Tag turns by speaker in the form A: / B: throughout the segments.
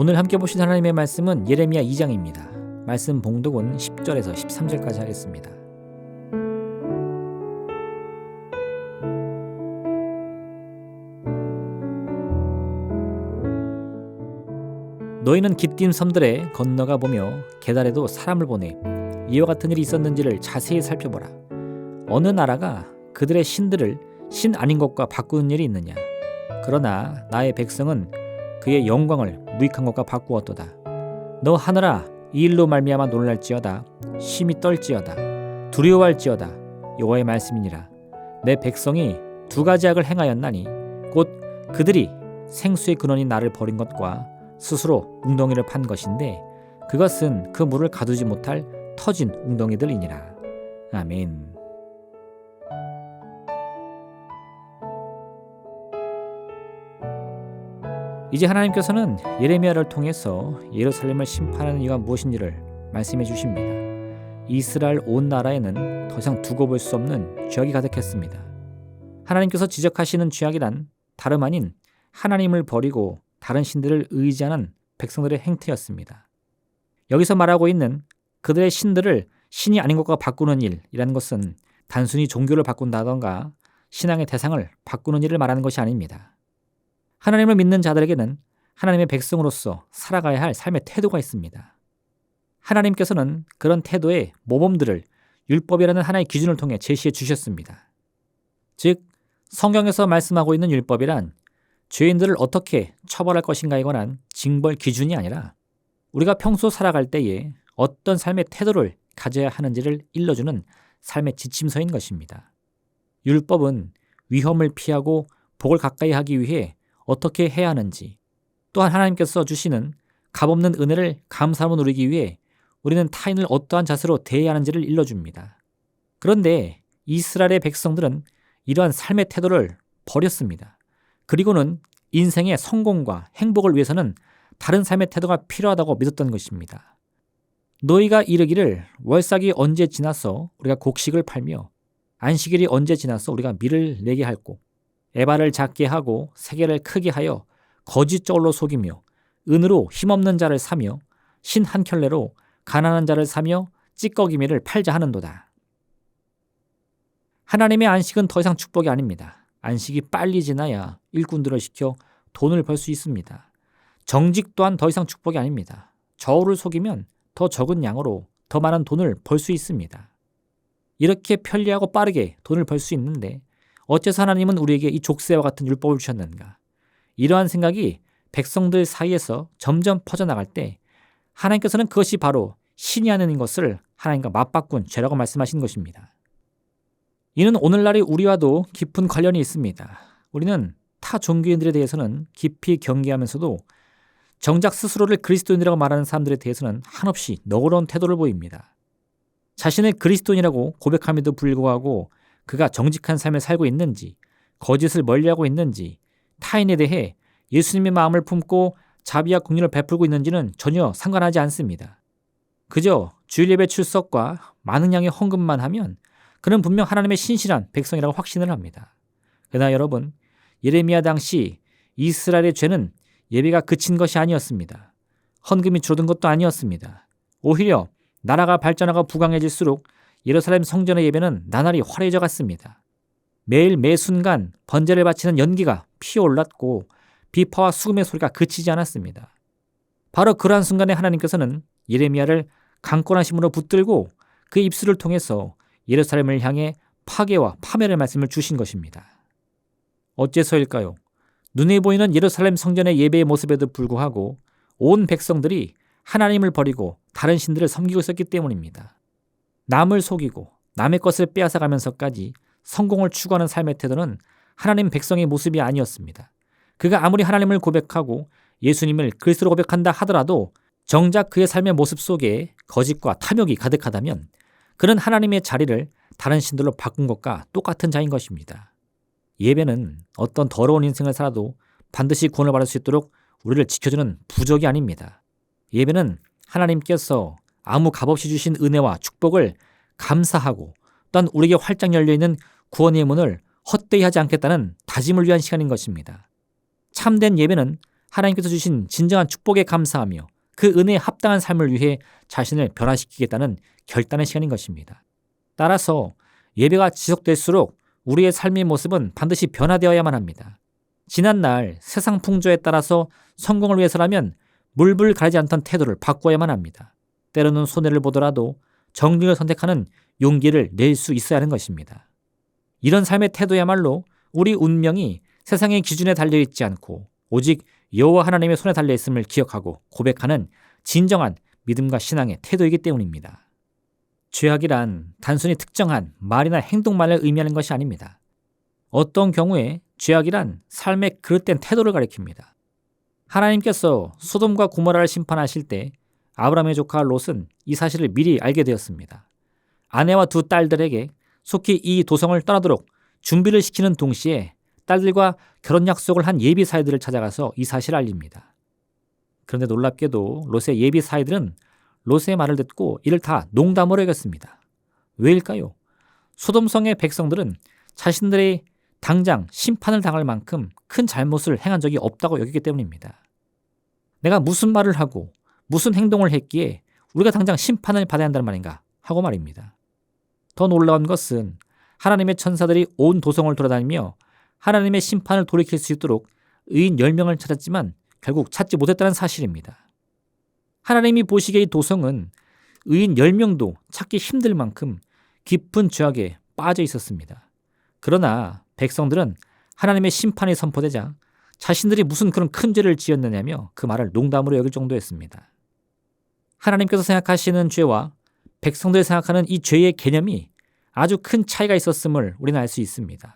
A: 오늘 함께 보신 하나님의 말씀은 예레미야 2장입니다. 말씀 봉독은 10절에서 13절까지 하겠습니다. 너희는 깊딘 섬들에 건너가 보며 계달에도 사람을 보내 이와 같은 일이 있었는지를 자세히 살펴보라. 어느 나라가 그들의 신들을 신 아닌 것과 바꾸는 일이 있느냐? 그러나 나의 백성은 그의 영광을 무익한 것과 바꾸었도다. 너 하늘아 이 일로 말미암아 놀랄지어다. 심히 떨지어다. 두려워할지어다. 여호와의 말씀이니라. 내 백성이 두 가지 악을 행하였나니 곧 그들이 생수의 근원인 나를 버린 것과 스스로 웅덩이를 판 것인데 그것은 그 물을 가두지 못할 터진 웅덩이들이니라. 아멘. 이제 하나님께서는 예레미야를 통해서 예루살렘을 심판하는 이유가 무엇인지를 말씀해 주십니다. 이스라엘 온 나라에는 더 이상 두고 볼 수 없는 죄악이 가득했습니다. 하나님께서 지적하시는 죄악이란 다름 아닌 하나님을 버리고 다른 신들을 의지하는 백성들의 행태였습니다. 여기서 말하고 있는 그들의 신들을 신이 아닌 것과 바꾸는 일이라는 것은 단순히 종교를 바꾼다던가 신앙의 대상을 바꾸는 일을 말하는 것이 아닙니다. 하나님을 믿는 자들에게는 하나님의 백성으로서 살아가야 할 삶의 태도가 있습니다. 하나님께서는 그런 태도의 모범들을 율법이라는 하나의 기준을 통해 제시해 주셨습니다. 즉, 성경에서 말씀하고 있는 율법이란 죄인들을 어떻게 처벌할 것인가에 관한 징벌 기준이 아니라 우리가 평소 살아갈 때에 어떤 삶의 태도를 가져야 하는지를 일러주는 삶의 지침서인 것입니다. 율법은 위험을 피하고 복을 가까이 하기 위해 어떻게 해야 하는지 또한 하나님께서 주시는 값없는 은혜를 감사하며 누리기 위해 우리는 타인을 어떠한 자세로 대해야 하는지를 일러줍니다. 그런데 이스라엘의 백성들은 이러한 삶의 태도를 버렸습니다. 그리고는 인생의 성공과 행복을 위해서는 다른 삶의 태도가 필요하다고 믿었던 것입니다. 너희가 이르기를 월삭이 언제 지나서 우리가 곡식을 팔며 안식일이 언제 지나서 우리가 밀을 내게 할고 에바를 작게 하고 세계를 크게 하여 거짓 저울로 속이며 은으로 힘없는 자를 사며 신 한 켤레로 가난한 자를 사며 찌꺼기미를 팔자 하는도다. 하나님의 안식은 더 이상 축복이 아닙니다. 안식이 빨리 지나야 일꾼들을 시켜 돈을 벌 수 있습니다. 정직 또한 더 이상 축복이 아닙니다. 저울을 속이면 더 적은 양으로 더 많은 돈을 벌 수 있습니다. 이렇게 편리하고 빠르게 돈을 벌 수 있는데 어째서 하나님은 우리에게 이 족쇄와 같은 율법을 주셨는가? 이러한 생각이 백성들 사이에서 점점 퍼져나갈 때 하나님께서는 그것이 바로 신이 하는 것을 하나님과 맞바꾼 죄라고 말씀하신 것입니다. 이는 오늘날의 우리와도 깊은 관련이 있습니다. 우리는 타 종교인들에 대해서는 깊이 경계하면서도 정작 스스로를 그리스도인이라고 말하는 사람들에 대해서는 한없이 너그러운 태도를 보입니다. 자신을 그리스도인이라고 고백함에도 불구하고 그가 정직한 삶을 살고 있는지, 거짓을 멀리하고 있는지, 타인에 대해 예수님의 마음을 품고 자비와 국률을 베풀고 있는지는 전혀 상관하지 않습니다. 그저 주일 예배 출석과 많은 양의 헌금만 하면 그는 분명 하나님의 신실한 백성이라고 확신을 합니다. 그러나 여러분, 예레미야 당시 이스라엘의 죄는 예배가 그친 것이 아니었습니다. 헌금이 줄어든 것도 아니었습니다. 오히려 나라가 발전하고 부강해질수록 예루살렘 성전의 예배는 나날이 화려해져 갔습니다. 매일 매 순간 번제를 바치는 연기가 피어올랐고 비파와 수금의 소리가 그치지 않았습니다. 바로 그러한 순간에 하나님께서는 예레미야를 강권한 힘으로 붙들고 그 입술을 통해서 예루살렘을 향해 파괴와 파멸의 말씀을 주신 것입니다. 어째서일까요? 눈에 보이는 예루살렘 성전의 예배의 모습에도 불구하고 온 백성들이 하나님을 버리고 다른 신들을 섬기고 있었기 때문입니다. 남을 속이고 남의 것을 빼앗아가면서까지 성공을 추구하는 삶의 태도는 하나님 백성의 모습이 아니었습니다. 그가 아무리 하나님을 고백하고 예수님을 그리스도로 고백한다 하더라도 정작 그의 삶의 모습 속에 거짓과 탐욕이 가득하다면 그는 하나님의 자리를 다른 신들로 바꾼 것과 똑같은 자인 것입니다. 예배는 어떤 더러운 인생을 살아도 반드시 구원을 받을 수 있도록 우리를 지켜주는 부적이 아닙니다. 예배는 하나님께서 아무 값없이 주신 은혜와 축복을 감사하고 또한 우리에게 활짝 열려 있는 구원의 문을 헛되이 하지 않겠다는 다짐을 위한 시간인 것입니다. 참된 예배는 하나님께서 주신 진정한 축복에 감사하며 그 은혜에 합당한 삶을 위해 자신을 변화시키겠다는 결단의 시간인 것입니다. 따라서 예배가 지속될수록 우리의 삶의 모습은 반드시 변화되어야만 합니다. 지난날 세상 풍조에 따라서 성공을 위해서라면 물불 가리지 않던 태도를 바꿔야만 합니다. 때로는 손해를 보더라도 정직을 선택하는 용기를 낼 수 있어야 하는 것입니다. 이런 삶의 태도야말로 우리 운명이 세상의 기준에 달려 있지 않고 오직 여호와 하나님의 손에 달려 있음을 기억하고 고백하는 진정한 믿음과 신앙의 태도이기 때문입니다. 죄악이란 단순히 특정한 말이나 행동만을 의미하는 것이 아닙니다. 어떤 경우에 죄악이란 삶의 그릇된 태도를 가리킵니다. 하나님께서 소돔과 고모라를 심판하실 때 아브라함의 조카 롯은 이 사실을 미리 알게 되었습니다. 아내와 두 딸들에게 속히 이 도성을 떠나도록 준비를 시키는 동시에 딸들과 결혼 약속을 한 예비 사이들을 찾아가서 이 사실을 알립니다. 그런데 놀랍게도 롯의 예비 사이들은 롯의 말을 듣고 이를 다 농담으로 여겼습니다. 왜일까요? 소돔성의 백성들은 자신들의 당장 심판을 당할 만큼 큰 잘못을 행한 적이 없다고 여기기 때문입니다. 내가 무슨 말을 하고 무슨 행동을 했기에 우리가 당장 심판을 받아야 한다는 말인가 하고 말입니다. 더 놀라운 것은 하나님의 천사들이 온 도성을 돌아다니며 하나님의 심판을 돌이킬 수 있도록 의인 10명을 찾았지만 결국 찾지 못했다는 사실입니다. 하나님이 보시기에 이 도성은 의인 10명도 찾기 힘들 만큼 깊은 죄악에 빠져 있었습니다. 그러나 백성들은 하나님의 심판이 선포되자 자신들이 무슨 그런 큰 죄를 지었느냐며 그 말을 농담으로 여길 정도였습니다. 하나님께서 생각하시는 죄와 백성들이 생각하는 이 죄의 개념이 아주 큰 차이가 있었음을 우리는 알 수 있습니다.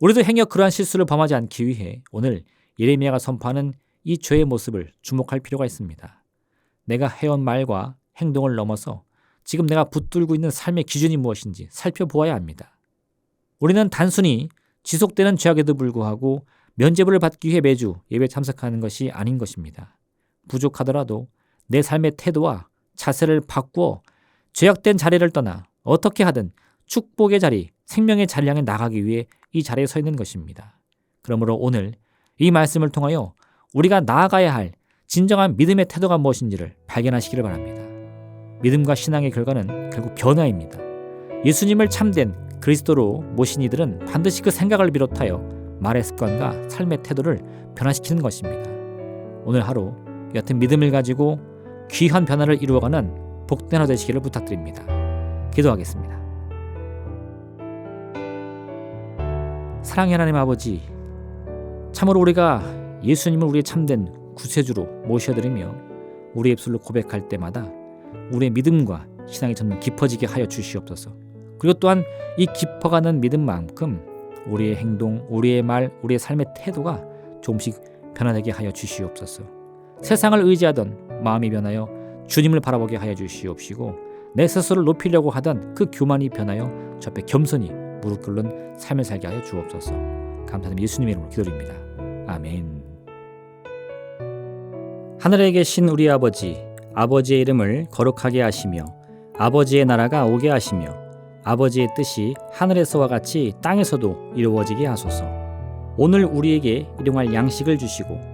A: 우리도 행여 그러한 실수를 범하지 않기 위해 오늘 예레미야가 선포하는 이 죄의 모습을 주목할 필요가 있습니다. 내가 해온 말과 행동을 넘어서 지금 내가 붙들고 있는 삶의 기준이 무엇인지 살펴보아야 합니다. 우리는 단순히 지속되는 죄악에도 불구하고 면죄부를 받기 위해 매주 예배 참석하는 것이 아닌 것입니다. 부족하더라도 내 삶의 태도와 자세를 바꾸어 죄악된 자리를 떠나 어떻게 하든 축복의 자리, 생명의 자리 향해 나가기 위해 이 자리에 서 있는 것입니다. 그러므로 오늘 이 말씀을 통하여 우리가 나아가야 할 진정한 믿음의 태도가 무엇인지를 발견하시기를 바랍니다. 믿음과 신앙의 결과는 결국 변화입니다. 예수님을 참된 그리스도로 모신 이들은 반드시 그 생각을 비롯하여 말의 습관과 삶의 태도를 변화시키는 것입니다. 오늘 하루 여튼 믿음을 가지고 귀한 변화를 이루어가는 복된 하루 되시기를 부탁드립니다. 기도하겠습니다. 사랑의 하나님 아버지, 참으로 우리가 예수님을 우리의 참된 구세주로 모셔드리며 우리의 입술로 고백할 때마다 우리의 믿음과 신앙이 점점 깊어지게 하여 주시옵소서. 그리고 또한 이 깊어가는 믿음만큼 우리의 행동, 우리의 말, 우리의 삶의 태도가 조금씩 변화되게 하여 주시옵소서. 세상을 의지하던 마음이 변하여 주님을 바라보게 하여 주시옵시고 내 스스로를 높이려고 하던 그 교만이 변하여 저 앞에 겸손히 무릎 꿇는 삶을 살게 하여 주옵소서. 감사드리며 예수님의 이름으로 기도드립니다. 아멘. 하늘에 계신 우리 아버지, 아버지의 이름을 거룩하게 하시며 아버지의 나라가 오게 하시며 아버지의 뜻이 하늘에서와 같이 땅에서도 이루어지게 하소서. 오늘 우리에게 일용할 양식을 주시고